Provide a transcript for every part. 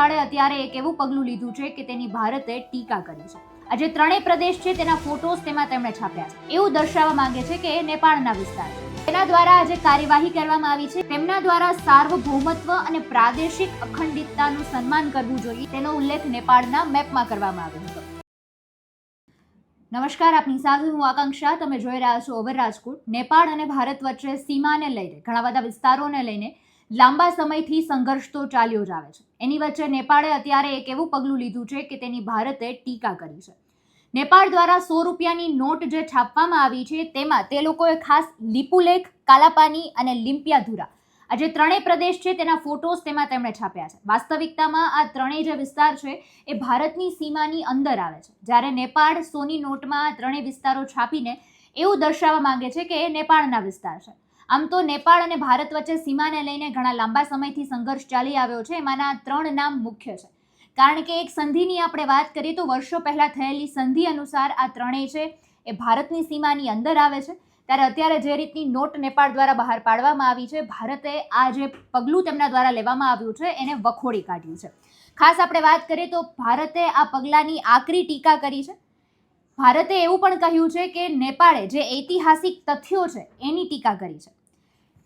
નેપાળે અત્યારે એક એવું પગલું લીધું છે કે તેની ભારતે ટીકા કરી છે. આ જે ત્રણેય પ્રદેશ છે તેના ફોટોસ તેમાં તેમણે છાપ્યા છે. એવું દર્શાવવા માંગે છે કે એ નેપાળના વિસ્તાર તેના દ્વારા આજે કાર્યવાહી કરવામાં આવી છે. તેમના દ્વારા સાર્વભૌમત્વ અને પ્રાદેશિક અખંડિતતાનું સન્માન કરવું જોઈએ તેનો ઉલ્લેખ નેપાળના મેપમાં કરવામાં આવ્યો હતો. નમસ્કાર, આપની સાથે હું આકાંક્ષા. તમે જોઈ રહ્યા છો ઓવર રાજકોટ નેપાળ અને ભારત વચ્ચે સીમાને લઈને, ઘણા બધા વિસ્તારોને લઈને લાંબા સમયથી સંઘર્ષ તો ચાલ્યો જ આવે છે. એની વચ્ચે નેપાળે અત્યારે એક એવું પગલું લીધું છે કે તેની ભારતે ટીકા કરી છે. નેપાળ દ્વારા સો રૂપિયાની નોટ જે છાપવામાં આવી છે તેમાં તે લોકોએ ખાસ લીપુલેખ, કાલાપાની અને લિમ્પિયાધુરા. આ જે ત્રણેય પ્રદેશ છે તેના ફોટોસ તેમાં તેમણે છાપ્યા છે. વાસ્તવિકતામાં આ ત્રણેય જે વિસ્તાર છે એ ભારતની સીમાની અંદર આવે છે. જ્યારે નેપાળ સોની નોટમાં આ ત્રણેય વિસ્તારો છાપીને એવું દર્શાવવા માંગે છે કે એ નેપાળના વિસ્તાર છે. આમ તો નેપાળ અને ભારત વચ્ચે સીમાને લઈને ઘણા લાંબા સમયથી સંઘર્ષ ચાલી આવ્યો છે. એમાંના ત્રણ નામ મુખ્ય છે. કારણ કે એક સંધિની આપણે વાત કરીએ તો વર્ષો પહેલાં થયેલી સંધિ અનુસાર આ ત્રણેય છે, એ ભારતની સીમાની અંદર આવે છે. ત્યારે અત્યારે જે રીતની નોટ નેપાળ દ્વારા બહાર પાડવામાં આવી છે, ભારતે આ જે પગલું તેમના દ્વારા લેવામાં આવ્યું છે, એને વખોડી કાઢ્યું છે. ખાસ આપણે વાત કરીએ તો ભારતે આ પગલાંની આકરી ટીકા કરી છે. ભારતે એવું પણ કહ્યું છે કે નેપાળે જે ઐતિહાસિક તથ્યો છે, એની ટીકા કરી છે.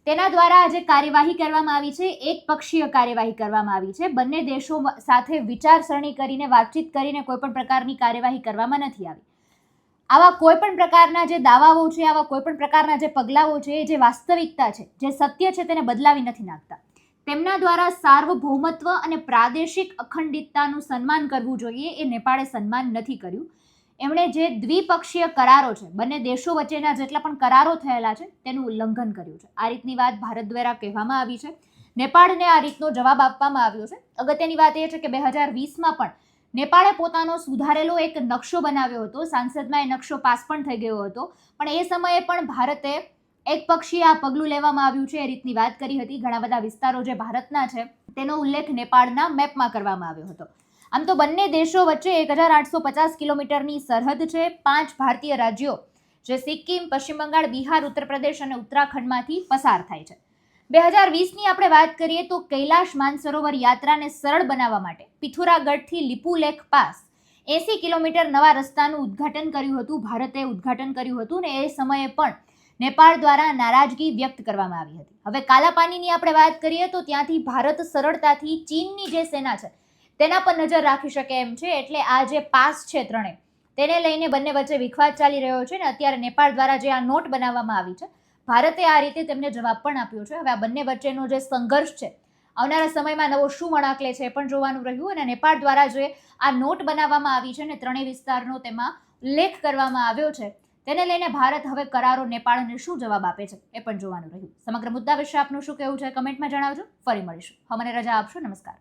તેના દ્વારા આજે કાર્યવાહી કરવામાં આવી છે, એક પક્ષીય કાર્યવાહી કરવામાં આવી છે. બંને દેશો સાથે વિચારસરણી કરીને વાતચીત કરીને કોઈ પણ પ્રકારની કાર્યવાહી કરવામાં નથી આવી. આવા કોઈ પણ પ્રકારના જે દાવાઓ છે, આવા કોઈ પણ પ્રકારના જે પગલાઓ છે જે વાસ્તવિકતા છે, જે સત્ય છે, તેને બદલાવી નથી નાખતા. તેમના દ્વારા સાર્વભૌમત્વ અને પ્રાદેશિક અખંડિતતાનું સન્માન કરવું જોઈએ, એ નેપાળે સન્માન નથી કર્યું. એમણે જે દ્વિપક્ષીય કરારો છે, બંને દેશો વચ્ચેના જેટલા પણ કરારો થયેલા છે, તેનું ઉલ્લંઘન કર્યું છે. આ રીતની વાત ભારત દ્વારા કહેવામાં આવી છે. નેપાળને આ રીતનો જવાબ આપવામાં આવ્યો છે. અગત્યની વાત એ છે કે બે હજાર વીસમાં પણ નેપાળે પોતાનો સુધારેલો એક નકશો બનાવ્યો હતો. સાંસદમાં એ નકશો પાસ પણ થઈ ગયો હતો. પણ એ સમયે પણ ભારતે એક પક્ષીય આ પગલું લેવામાં આવ્યું છે એ રીતની વાત કરી હતી. ઘણા બધા વિસ્તારો જે ભારતના છે, તેનો ઉલ્લેખ નેપાળના મેપમાં કરવામાં આવ્યો હતો. આમ તો બંને દેશો વચ્ચે એક હજાર આઠસો પચાસ કિલોમીટરની સરહદ છે. પાંચ ભારતીય રાજ્યો, જે સિક્કિમ, પશ્ચિમ બંગાળ, બિહાર ઉત્તર પ્રદેશ અને ઉત્તરાખંડમાંથી પસાર થાય છે. બે હજાર વીસની આપણે વાત કરીએ તો કૈલાશ માનસરોવર યાત્રાને સરળ બનાવવા માટે પિથોરાગઢથી લિપુલેખ પાસ એસી કિલોમીટર નવા રસ્તાનું ઉદ્ઘાટન કર્યું હતું. ભારતે ઉદ્ઘાટન કર્યું હતું ને એ સમયે પણ નેપાળ દ્વારા નારાજગી વ્યક્ત કરવામાં આવી હતી. હવે કાલાપાનીની આપણે વાત કરીએ તો ત્યાંથી ભારત સરળતાથી ચીનની જે સેના છે તેના પર નજર રાખી શકે એમ છે. એટલે આ જે પાસ છે ત્રણે, તેને લઈને બંને વચ્ચે વિખવાદ ચાલી રહ્યો છે ને અત્યારે નેપાળ દ્વારા જે આ નોટ બનાવવામાં આવી છે, ભારતે આ રીતે તેમને જવાબ પણ આપ્યો છે. હવે આ બંને વચ્ચેનો જે સંઘર્ષ છે, આવનારા સમયમાં નવો શું વળાંક લે છે એ પણ જોવાનું રહ્યું અને નેપાળ દ્વારા જે આ નોટ બનાવવામાં આવી છે ને ત્રણેય વિસ્તારનો તેમાં ઉલ્લેખ કરવામાં આવ્યો છે, તેને લઈને ભારત હવે કરારો નેપાળને શું જવાબ આપે છે એ પણ જોવાનું રહ્યું. સમગ્ર મુદ્દા વિશે આપનું શું કહેવું છે કમેન્ટમાં જણાવજો. ફરી મળીશું. હવે મને રજા આપશો. નમસ્કાર.